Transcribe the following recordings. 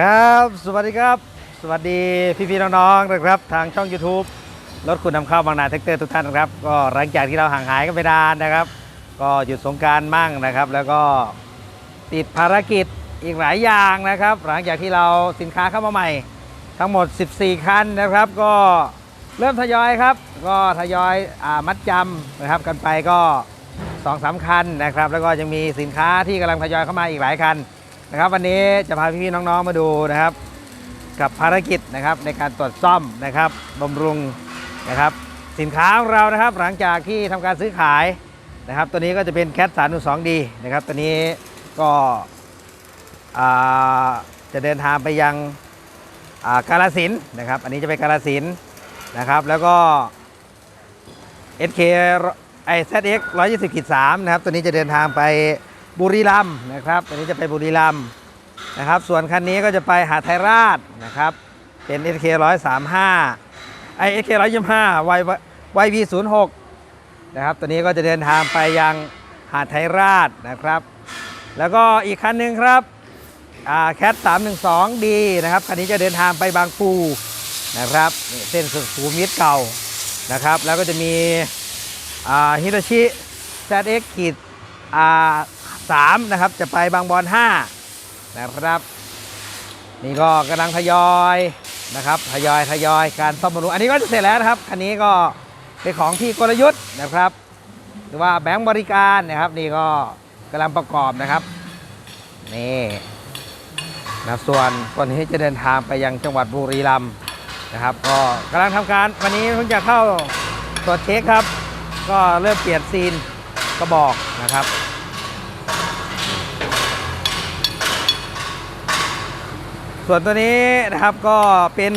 ครับ สวัสดีครับ สวัสดีพี่ๆน้องๆนะครับ ทางช่อง YouTube รถคุณนำเข้าบางนาแท็กเตอร์ทุกท่านนะครับ ก็หลังจากที่เราห่างหายกันไปนานนะครับ ก็หยุดสงการมั่งนะครับ แล้วก็ติดภารกิจอีกหลายอย่างนะครับ หลังจากที่เราสินค้าเข้ามาใหม่ ทั้งหมด 14 คันนะครับ ก็เริ่มทยอยครับ ก็ทยอยอมัดจำนะครับกันไปก็2อสาคันนะครับ แล้วก็ยังมีสินค้าที่กำลังทยอยเข้ามาอีกหลายคัน นะครับวันนี้จะพาพี่ๆน้องๆมาดูนะครับ กับภารกิจนะครับในการตรวจซ่อมนะครับบำรุงนะครับ สินค้าของเรานะครับ หลังจากที่ทำการซื้อขายนะครับ ตัวนี้ก็จะเป็นแคท3 2 d นะครับ ตัวนี้ก็จะเดินทางไปยังกาลสินนะครับ อันนี้จะไปกาลสินนะครับ แล้วก็ SK ไอ ZX 120ขีด3นะครับ ตัวนี้จะเดินทางไป บุรีรัมย์นะครับอันนี้จะไปบุรีรัมย์นะครับ ส่วนคันนี้ก็จะไปหาไทยราชนะครับ เป็น SK 135ไอ SK 125 Y YV 06นะครับ ตัวนี้ก็จะเดินทางไปยังหาดไทยราชนะครับ แล้วก็อีกคันหนึ่งครับแคท312 D นะครับ คันนี้จะเดินทางไปบางปูนะครับ เส้นสุขุมวิทเก่านะครับ แล้วก็จะมีฮิโรชิ ZX ขีด R 3 นะครับ จะไปบางบอน5นะครับ นี่ก็กำลังทยอยนะครับทยอยทยอยการซ่อมบำรุงอันนี้ก็จะเสร็จแล้วนะครับคันนี้ก็เป็นของที่กลยุทธ์นะครับ หรือว่าแบงค์บริการนะครับ นี่ก็กำลังประกอบนะครับนี่นะส่วนวันนี้จะเดินทางไปยังจังหวัดบุรีรัมย์นะครับ ก็กำลังทำการวันนี้เพิ่งจะเข้าตรวจเช็คครับ ก็เริ่มเปลี่ยนซีนกระบอกนะครับ ส่วนตัวนี้นะครับก็เป็น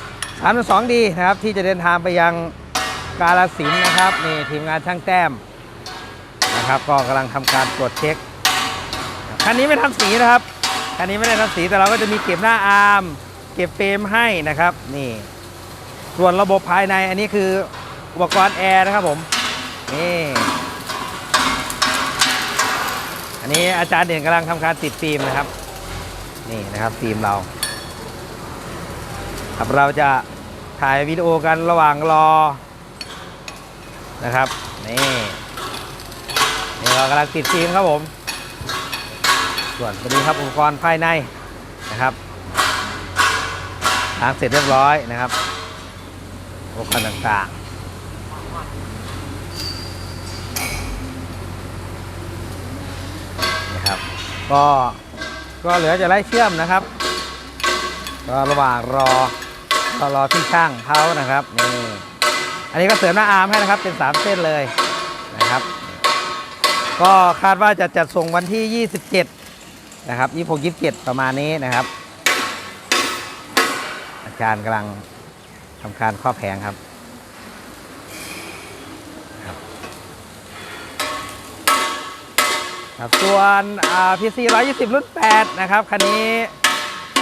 3 2ดีนะครับที่จะเดินทางไปยังกาลสินนะครับนี่ทีมงานช่างแต้มนะครับ ก็กำลังทำการตรวจเช็คคันนี้ไม่ทำสีนะครับคันนี้ไม่ได้ทำสีแต่เราก็จะมีเก็บหน้าอาร์มเก็บเฟรมให้นะครับนี่ส่วนระบบภายในอันนี้คืออุปกรณ์แอร์นะครับผมนี่อันนี้อาจารย์เด่นกำลังทำการติดฟิล์มนะครับ นี่นะครับฟิล์มเราครับเราจะถ่ายวิดีโอกันระหว่างรอนะครับนี่นี่เรากำลังติดฟิล์มครับผม ส่วนตัวนี้ครับอุปกรณ์ภายในนะครับล้างเสร็จเรียบร้อยนะครับอุปกรณ์ต่างๆนะครับก็ ก็เหลือจะไล่เชื่อมนะครับก็ระหว่างรอรอรอที่ช่างเขานะครับนี่อันนี้ก็เสริมหน้าอาร์มให้นะครับเป็น 3 เส้นเลยนะครับ ก็คาดว่าจะจัดส่งวันที่ 27 นะครับ26 27 ประมาณนี้นะครับ อาจารย์กำลังทำการข้อแผงครับ ครับส่วนพีซี120รุ่น8นะครับคันนี้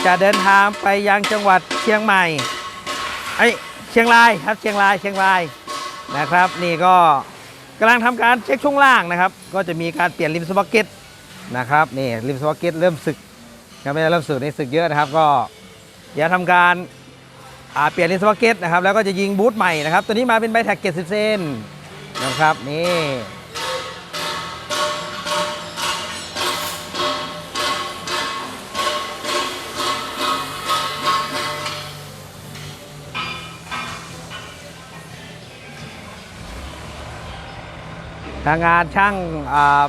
จะเดินทางไปยังจังหวัดเชียงใหม่ไอเชียงรายครับเชียงรายเชียงรายนะครับ นี่ก็กำลังทำการเช็คช่วงล่างนะครับ ก็จะมีการเปลี่ยนริมสปอเก็ตนะครับนี่ริมสปอเก็ตเริ่มสึกยังไม่ได้เริ่มสึกในสึกเยอะนะครับ ก็เดี๋ยวทำการเปลี่ยนริมสปอเก็ตนะครับแล้วก็จะยิงบูทใหม่นะครับ ตัวนี้มาเป็นใบแท็กเกต10เซนนะครับนี่ ทางงานช่าง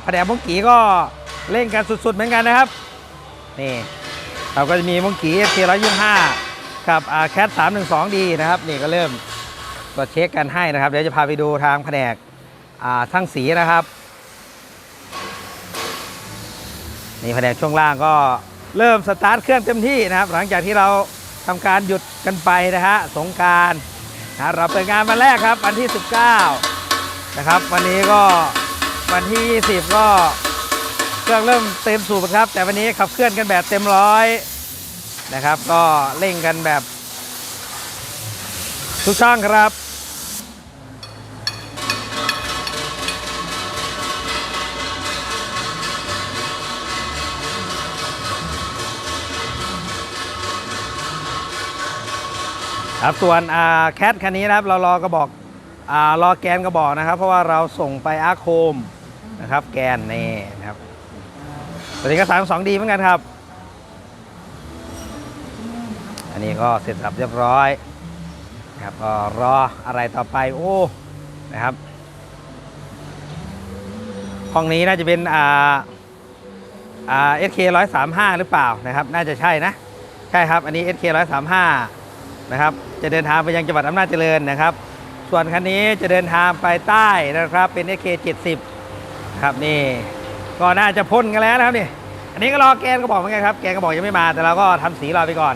แผนกมงกีก็เล่นกันสุดๆเหมือนกันนะครับ นี่เราก็จะมีมงกีเทีร้อยยี่ห้ากับแคทสามหนึ่งสองดีนะครับ นี่ก็เริ่มตรวจเช็คกันให้นะครับ เดี๋ยวจะพาไปดูทางแผนกอ่าช่างสีนะครับนี่แผนกช่วงล่างก็เริ่มสตาร์ทเครื่องเต็มที่นะครับ หลังจากที่เราทำการหยุดกันไปนะฮะสงการนะเราเปิดงานวันแรกครับวันที่ 19 นะครับ วันนี้ก็วันที่ 20 ก็เครื่องเริ่มเต็มสูบครับ แต่วันนี้ขับเคลื่อนกันแบบเต็มร้อยนะครับ ก็เร่งกันแบบ ทุกช่องครับครับส่วนแคทคันนี้นะครับ เรารอกระบอก รอแกนกระบอกนะครับ เพราะว่าเราส่งไปอาร์โคมนะครับ แกนนี่นะครับตัวนี้ก็สามสองดีเหมือนกันครับ อันนี้ก็เสร็จสับเรียบร้อยนะครับก็รออะไรต่อไปโอ้นะครับห้องนี้น่าจะเป็นอ่าอ่า SK 135หรือเปล่านะครับ น่าจะใช่นะ ใช่ครับ อันนี้ SK 135นะครับ จะเดินทางไปยังจังหวัดอำนาจเจริญนะครับ ส่วนคันนี้จะเดินทางไปใต้นะครับเป็น SK 70 ครับนี่ก็น่าจะพ่นกันแล้วนะครับนี่อันนี้ก็รอแกนก็บอกเหมือนกันครับแกนก็บอกยังไม่มาแต่เราก็ทำสีรอไปก่อน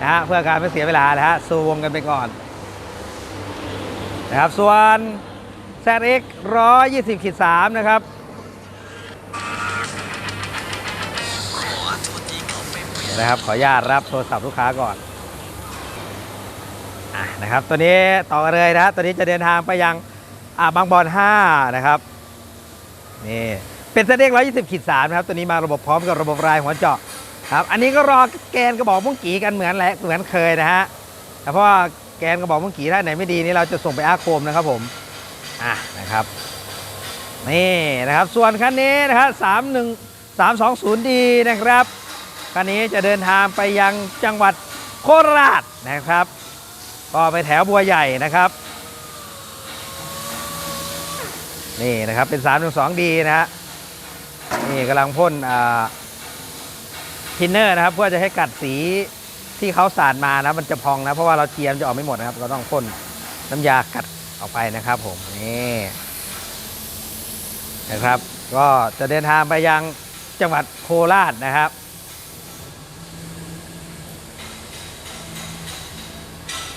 นะฮะเพื่อการไม่เสียเวลานะฮะซูงกันไปก่อนนะครับส่วน ZX 120ขีด3นะครับนะครับขออนุญาตรับโทรศัพท์ลูกค้าก่อน นะครับตัวนี้ต่อเลยนะตัวนี้จะเดินทางไปยังาบางบอน5นะครับนี่เป็นเส้นเลข120ขีด3นะครับตัวนี้มาระบบพร้อมกับระบบรายหัวเจาะครับอันนี้ก็รอแกนกระบอกมุ้งกีกันเหมือนแหละเหมือนเคยนะฮะแต่เพราะว่าแกนกระบอกมุ้งกีถ้าไหนไม่ดีนี่เราจะส่งไปอาโคมนะครับผมอะนะครับนี่นะครับส่วนคันนี้นะครับ31 320D นะครับคันนี้จะเดินทางไปยังจังหวัดโคราชนะครับ ก็ไปแถวบัวใหญ่นะครับ นี่นะครับเป็น 312D นะฮะนี่กำลังพ่นทินเนอร์นะครับ เพื่อจะให้กัดสีที่เขาสาดมานะมันจะพองนะ เพราะว่าเราเจียมจะออกไม่หมดนะครับ เราต้องพ่นน้ำยากัดออกไปนะครับผมนี่นะครับ ก็จะเดินทางไปยังจังหวัดโคราชนะครับ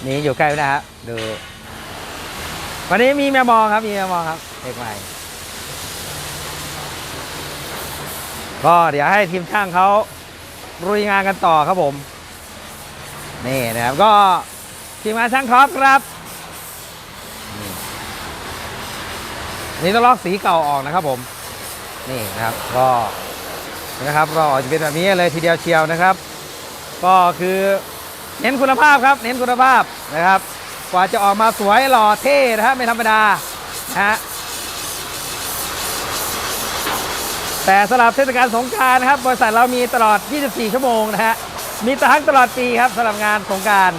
นี่อยู่ใกล้นะฮะดูวันนี้มีแมวมองครับ มีแมวมองครับเด็กใหม่ ก็เดี๋ยวให้ทีมช่างเขารุยงานกันต่อครับผม นี่นะครับ ก็ทีมงานช่างท็อปครับ นี่ต้องลอกสีเก่าออกนะครับผม นี่นะครับก็นะครับก็ออกจะเป็นแบบนี้เลยทีเดียวเชียวนะครับ ก็คือ เน้นคุณภาพครับ เน้นคุณภาพนะครับ กว่าจะออกมาสวยหล่อเท่นะฮะไม่ธรรมดานะฮะแต่สำหรับเทศกาลสงกรารนะครับ บริษัทเรามีตลอด 24 ชั่วโมงนะฮะมีทั้งตลอดปีครับสำหรับงานสงกราร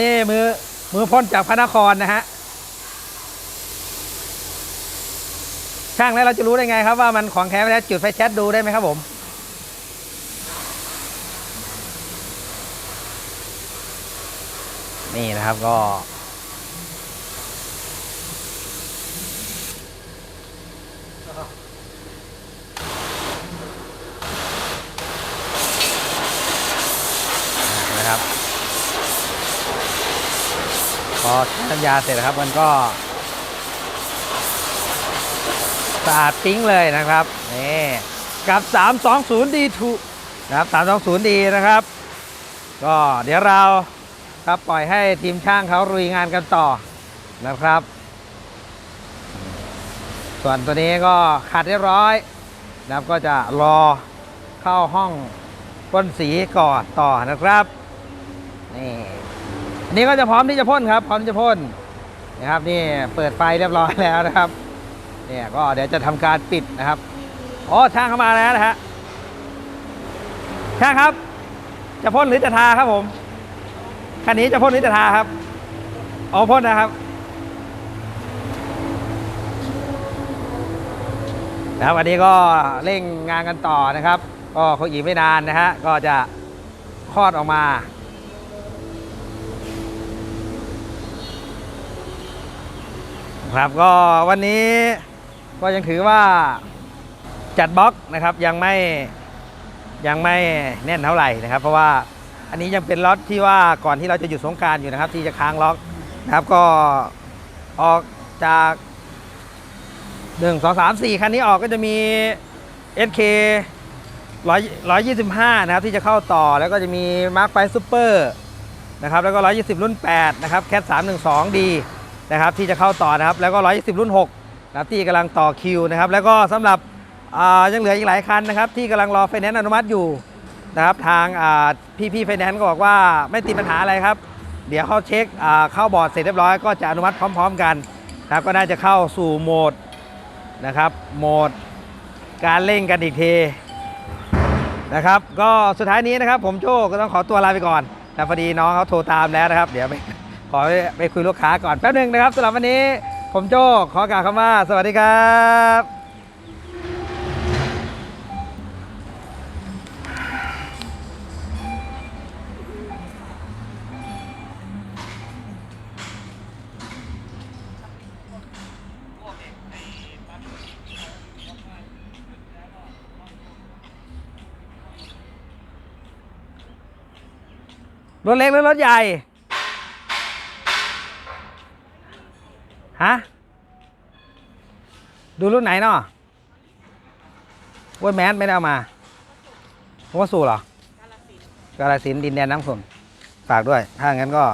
นี่มือมือพ่นจากพระนครนะฮะช่างแล้วเราจะรู้ได้ไงครับว่ามันของแท้ไม่แท้จุดไฟแช็ดดูได้ไหมครับผมนี่นะครับก็ นะครับ พอใช้น้ำยาเสร็จนะครับมันก็สะอาดปิ้งเลยนะครับนี่กับ 320D ทูนะครับ 320D นะครับ ก็เดี๋ยวเราครับปล่อยให้ทีมช่างเขารุยงานกันต่อนะครับ ส่วนตัวนี้ก็ขัดเรียบร้อยนะครับก็จะรอเข้าห้องพ่นสีก่อนต่อนะครับนี่ นนี้ก็จะพร้อมที่จะพ่นครับ พร้อมที่จะพ่นนะครับนี่เปิดไฟเรียบร้อยแล้วนะครับเนี่ยก็เดี๋ยวจะทำการปิดนะครับอ๋อช่างเข้ามาแล้วนะฮะช่างครับ จะพ่นหรือจะทาครับผมคันนี้จะพ่นหรือจะทาครับอ๋อพ่นนะครับนะครับวันนี้ก็เร่งงานกันต่อนะครับ ก็คงอีกไม่นานนะฮะก็จะคลอดออกมา ครับก็วันนี้ก็ยังถือว่าจัดบล็อกนะครับยังไม่ยังไม่แน่นเท่าไหร่นะครับ เพราะว่าอันนี้ยังเป็นล็อตที่ว่าก่อนที่เราจะหยุดสงการอยู่นะครับ ที่จะค้างล็อกนะครับก็ออกจากหนึ่งสองสามสี่คันนี้ออกก็จะมี SK ร้อยร้อยยี่สิบห้านะครับที่จะเข้าต่อแล้วก็จะมีมาร์คไฟซูเปอร์นะครับแล้วก็ร้อยยี่สิบรุ่น 8 นะครับแคทสามห นะครับที่จะเข้าต่อนะครับแล้วก็ร้อยยี่สิบรุ่น6นะครับที่กำลังต่อคิวนะครับแล้วก็สำหรับยังเหลืออีกหลายคันนะครับที่กำลังรอไฟแนนซ์อนุมัติอยู่นะครับทางพี่พี่ไฟแนนซ์ก็บอกว่าไม่ติดปัญหาอะไรครับ เดี๋ยวเขาเช็คเข้าบอร์ดเสร็จเรียบร้อยก็จะอนุมัติพร้อม ๆ กันนะครับก็น่าจะเข้าสู่โหมดนะครับโหมดการเร่งกันอีกทีนะครับก็สุดท้ายนี้นะครับผมโจ้ก็ต้องขอตัวลาไปก่อนแต่พอดีน้องเขาโทรตามแล้วนะครับ เดี๋ยวไป ขอไปคุยลูกค้าก่อนแป๊บหนึ่งนะครับสำหรับวันนี้ผมโจ้ขอกล่าวคำว่า สวัสดีครับรถเล็กหรือรถใหญ่ ฮะ ดูรุ่นไหนเนาะว่าแมสไม่ได้เอามาว่าสู่เหรอกาลสินดินแดนน้ำส้มฝากด้วย ถ้างั้นก็